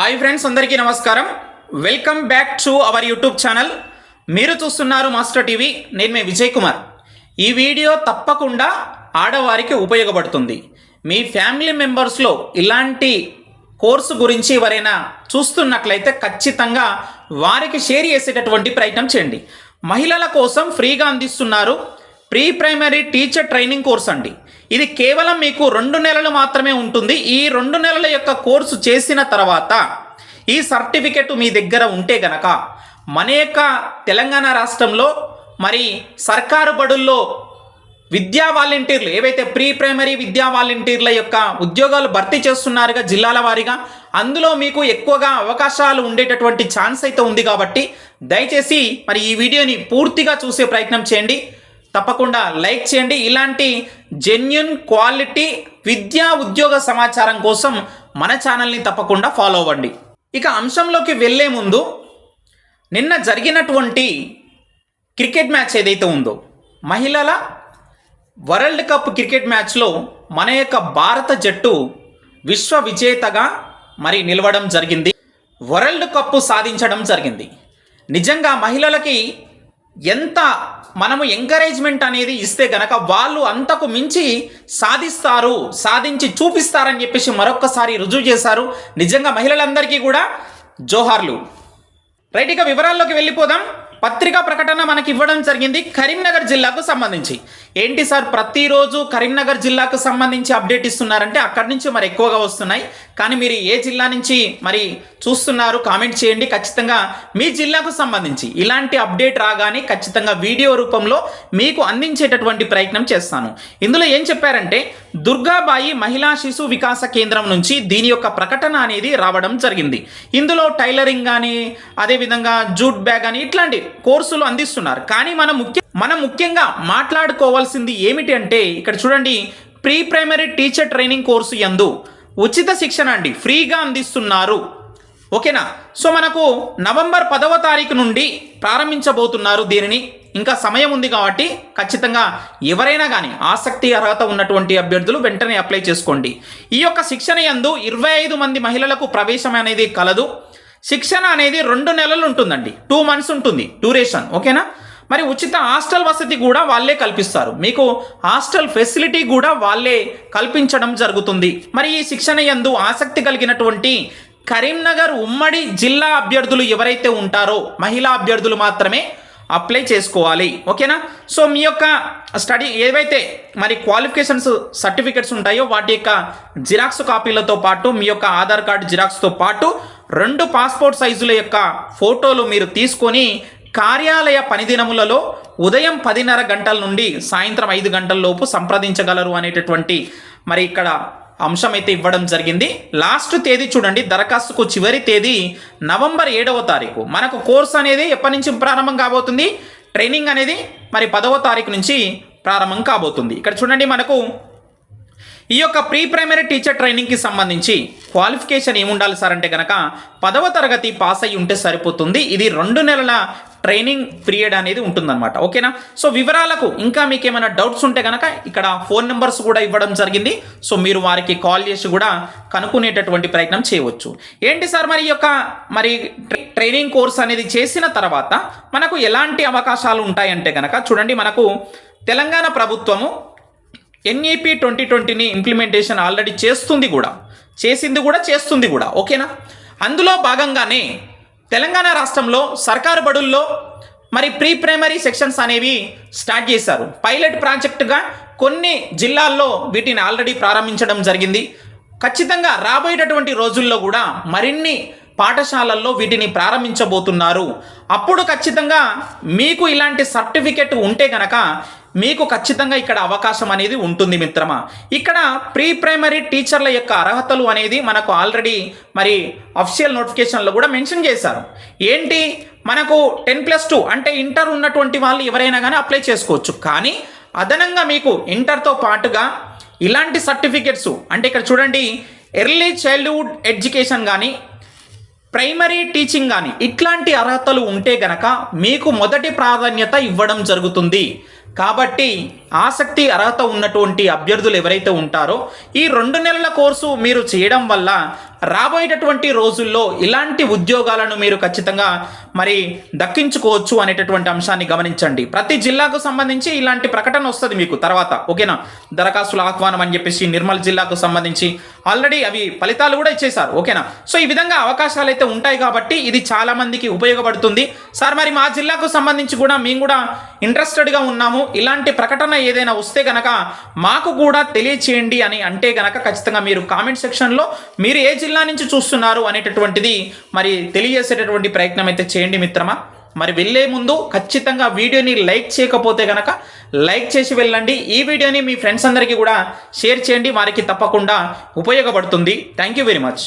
Hi friends అందరికీ నమస్కారం. Welcome back to our YouTube channel. మీరు చూస్తున్నారు మాస్టర్ టీవీ నేను మీ విజయ్ కుమార్. ఈ వీడియో తప్పకుండా ఆడవారికి ఉపయోగపడుతుంది. మీ ఫ్యామిలీ మెంబర్స్లో ఇలాంటి కోర్సు గురించి ఎవరైనా చూస్తున్నట్లయితే ఖచ్చితంగా వారికి షేర్ చేసేటటువంటి ప్రయత్నం చేయండి. మహిళల కోసం ఫ్రీగా అందిస్తున్నారు pre primary teacher training course అండి. ఇది కేవలం మీకు రెండు నెలలు మాత్రమే ఉంటుంది. ఈ రెండు నెలల యొక్క కోర్సు చేసిన తర్వాత ఈ సర్టిఫికెట్ మీ దగ్గర ఉంటే గనక మన యొక్క తెలంగాణ రాష్ట్రంలో మరి సర్కారు బడుల్లో విద్యా వాలంటీర్లు ఏవైతే ప్రీ ప్రైమరీ విద్యా వాలంటీర్ల యొక్క ఉద్యోగాలు భర్తీ చేస్తున్నారుగా జిల్లాల వారీగా అందులో మీకు ఎక్కువగా అవకాశాలు ఉండేటటువంటి ఛాన్స్ అయితే ఉంది కాబట్టి దయచేసి మరి ఈ వీడియోని పూర్తిగా చూసే ప్రయత్నం చేయండి. తప్పకుండా లైక్ చేయండి. ఇలాంటి జెన్యున్ క్వాలిటీ విద్యా ఉద్యోగ సమాచారం కోసం మన ఛానల్ని తప్పకుండా ఫాలో అవ్వండి. ఇక అంశంలోకి వెళ్ళే ముందు నిన్న జరిగినటువంటి క్రికెట్ మ్యాచ్ ఏదైతే ఉందో మహిళల వరల్డ్ కప్ క్రికెట్ మ్యాచ్లో మన యొక్క భారత జట్టు విశ్వ విజేతగా మరి నిలవడం జరిగింది. వరల్డ్ కప్ సాధించడం జరిగింది. నిజంగా మహిళలకి ఎంత మనము ఎంకరేజ్మెంట్ అనేది ఇస్తే గనక వాళ్ళు అంతకు మించి సాధిస్తారు సాధించి చూపిస్తారని చెప్పేసి మరొక్కసారి రుజువు చేశారు. నిజంగా మహిళలందరికీ కూడా జోహార్లు. రైట్ ఇక వివరాల్లోకి వెళ్ళిపోదాం. పత్రికా ప్రకటన మనకి ఇవ్వడం జరిగింది కరీంనగర్ జిల్లాకు సంబంధించి. ఏంటి సార్ ప్రతిరోజు కరీంనగర్ జిల్లాకు సంబంధించి అప్డేట్ ఇస్తున్నారంటే అక్కడి నుంచి మరి ఎక్కువగా వస్తున్నాయి. కానీ మీరు ఏ జిల్లా నుంచి మరి చూస్తున్నారు కామెంట్ చేయండి. ఖచ్చితంగా మీ జిల్లాకు సంబంధించి ఇలాంటి అప్డేట్ రాగానే ఖచ్చితంగా వీడియో రూపంలో మీకు అందించేటటువంటి ప్రయత్నం చేస్తాను. ఇందులో ఏం చెప్పారంటే దుర్గాబాయి మహిళా శిశు వికాస కేంద్రం నుంచి దీని యొక్క ప్రకటన అనేది రావడం జరిగింది. ఇందులో టైలరింగ్ కానీ అదేవిధంగా జూట్ బ్యాగ్ అని ఇట్లాంటి కోర్సులు అందిస్తున్నారు. కానీ మనం ముఖ్య మనం ముఖ్యంగా మాట్లాడుకోవాల్సింది ఏమిటి అంటే ఇక్కడ చూడండి pre primary teacher training course యందు ఉచిత శిక్షణ అండి ఫ్రీగా అందిస్తున్నారు. ఓకేనా? సో మనకు నవంబర్ పదవ తారీఖు నుండి ప్రారంభించబోతున్నారు దీనిని. ఇంకా సమయం ఉంది కాబట్టి ఖచ్చితంగా ఎవరైనా కానీ ఆసక్తి అర్హత ఉన్నటువంటి అభ్యర్థులు వెంటనే అప్లై చేసుకోండి. ఈ యొక్క శిక్షణ యందు ఇరవై ఐదు మంది మహిళలకు ప్రవేశం అనేది కలదు. శిక్షణ అనేది రెండు నెలలు ఉంటుందండి. టూ మంత్స్ ఉంటుంది డ్యూరేషన్. ఓకేనా? మరి ఉచిత హాస్టల్ వసతి కూడా వాళ్ళే కల్పిస్తారు. మీకు హాస్టల్ ఫెసిలిటీ కూడా వాళ్ళే కల్పించడం జరుగుతుంది. మరి ఈ శిక్షణ యందు ఆసక్తి కలిగినటువంటి కరీంనగర్ ఉమ్మడి జిల్లా అభ్యర్థులు ఎవరైతే ఉంటారో మహిళా అభ్యర్థులు మాత్రమే అప్లై చేసుకోవాలి. ఓకేనా? సో మీ యొక్క స్టడీ ఏవైతే మరి క్వాలిఫికేషన్స్ సర్టిఫికెట్స్ ఉంటాయో వాటి యొక్క జిరాక్స్ కాపీలతో పాటు మీ యొక్క ఆధార్ కార్డు జిరాక్స్తో పాటు రెండు పాస్పోర్ట్ సైజుల యొక్క ఫోటోలు మీరు తీసుకొని కార్యాలయ పనిదినములలో ఉదయం పదిన్నర గంటల నుండి సాయంత్రం ఐదు గంటల లోపు సంప్రదించగలరు అనేటటువంటి మరి ఇక్కడ అంశం అయితే ఇవ్వడం జరిగింది. లాస్ట్ తేదీ చూడండి దరఖాస్తుకు చివరి తేదీ నవంబర్ ఏడవ తారీఖు. మనకు కోర్స్ అనేది ఎప్పటి నుంచి ప్రారంభం కాబోతుంది? ట్రైనింగ్ అనేది మరి పదవ తారీఖు నుంచి ప్రారంభం కాబోతుంది. ఇక్కడ చూడండి మనకు ఈ యొక్క ప్రీ ప్రైమరీ టీచర్ ట్రైనింగ్కి సంబంధించి క్వాలిఫికేషన్ ఏముండాలి సార్ అంటే కనుక పదవ తరగతి పాస్ అయి ఉంటే సరిపోతుంది. ఇది రెండు నెలల ట్రైనింగ్ పీరియడ్ అనేది ఉంటుందన్నమాట. ఓకేనా? సో వివరాలకు ఇంకా మీకు ఏమైనా డౌట్స్ ఉంటే కనుక ఇక్కడ ఫోన్ నెంబర్స్ కూడా ఇవ్వడం జరిగింది. సో మీరు వారికి కాల్ చేసి కూడా కనుక్కునేటటువంటి ప్రయత్నం చేయవచ్చు. ఏంటి సార్ మరి యొక్క మరి ట్రైనింగ్ కోర్స్ అనేది చేసిన తర్వాత మనకు ఎలాంటి అవకాశాలు ఉంటాయంటే కనుక చూడండి మనకు తెలంగాణ ప్రభుత్వము ఎన్ఈపి ట్వంటీ ట్వంటీని ఇంప్లిమెంటేషన్ ఆల్రెడీ చేస్తుంది కూడా. చేసింది కూడా చేస్తుంది కూడా. ఓకేనా? అందులో భాగంగానే తెలంగాణ రాష్ట్రంలో సర్కారు బడుల్లో మరి ప్రీ ప్రైమరీ సెక్షన్స్ అనేవి స్టార్ట్ చేశారు. పైలట్ ప్రాజెక్టుగా కొన్ని జిల్లాల్లో వీటిని ఆల్రెడీ ప్రారంభించడం జరిగింది. ఖచ్చితంగా రాబోయేటటువంటి రోజుల్లో కూడా మరిన్ని పాఠశాలల్లో వీటిని ప్రారంభించబోతున్నారు. అప్పుడు ఖచ్చితంగా మీకు ఇలాంటి సర్టిఫికెట్ ఉంటే గనక మీకు ఖచ్చితంగా ఇక్కడ అవకాశం అనేది ఉంటుంది మిత్రమా. ఇక్కడ ప్రీ ప్రైమరీ టీచర్ల యొక్క అర్హతలు అనేది మనకు ఆల్రెడీ మరి అఫీషియల్ నోటిఫికేషన్లో కూడా మెన్షన్ చేశారు. ఏంటి? మనకు టెన్ ప్లస్ టూ అంటే ఇంటర్ ఉన్నటువంటి వాళ్ళు ఎవరైనా కానీ అప్లై చేసుకోవచ్చు. కానీ అదనంగా మీకు ఇంటర్తో పాటుగా ఇలాంటి సర్టిఫికెట్స్ అంటే ఇక్కడ చూడండి ఎర్లీ చైల్డ్హుడ్ ఎడ్యుకేషన్ కానీ ప్రైమరీ టీచింగ్ కానీ ఇట్లాంటి అర్హతలు ఉంటే గనక మీకు మొదటి ప్రాధాన్యత ఇవ్వడం జరుగుతుంది. కాబట్టి ఆసక్తి అర్హత ఉన్నటువంటి అభ్యర్థులు ఎవరైతే ఉంటారో ఈ రెండు నెలల కోర్సు మీరు చేయడం వల్ల రాబోయేటటువంటి రోజుల్లో ఇలాంటి ఉద్యోగాలను మీరు ఖచ్చితంగా మరి దక్కించుకోవచ్చు అనేటటువంటి అంశాన్ని గమనించండి. ప్రతి జిల్లాకు సంబంధించి ఇలాంటి ప్రకటన వస్తుంది మీకు తర్వాత ఓకేనా? దరఖాస్తుల ఆహ్వానం అని చెప్పేసి నిర్మల్ జిల్లాకు సంబంధించి ఆల్రెడీ అవి ఫలితాలు కూడా ఇచ్చేశారు ఓకేనా? సో ఈ విధంగా అవకాశాలు అయితే ఉంటాయి కాబట్టి ఇది చాలామందికి ఉపయోగపడుతుంది. సార్ మరి మా జిల్లాకు సంబంధించి కూడా మేము కూడా ఇంట్రెస్టెడ్గా ఉన్నాము. ఇలాంటి ప్రకటన ఏదైనా వస్తే గనక మాకు కూడా తెలియచేయండి అని అంటే గనక ఖచ్చితంగా మీరు కామెంట్ సెక్షన్లో మీరు ఏ జిల్లా నుంచి చూస్తున్నారు అనేటటువంటిది మరి తెలియజేసేటటువంటి ప్రయత్నం అయితే చేయండి మిత్రమా. మరి వెళ్ళే ముందు ఖచ్చితంగా వీడియోని లైక్ చేయకపోతే గనక లైక్ చేసి వెళ్ళండి. ఈ వీడియోని మీ ఫ్రెండ్స్ అందరికీ కూడా షేర్ చేయండి. వారికి తప్పకుండా ఉపయోగపడుతుంది. Thank you very much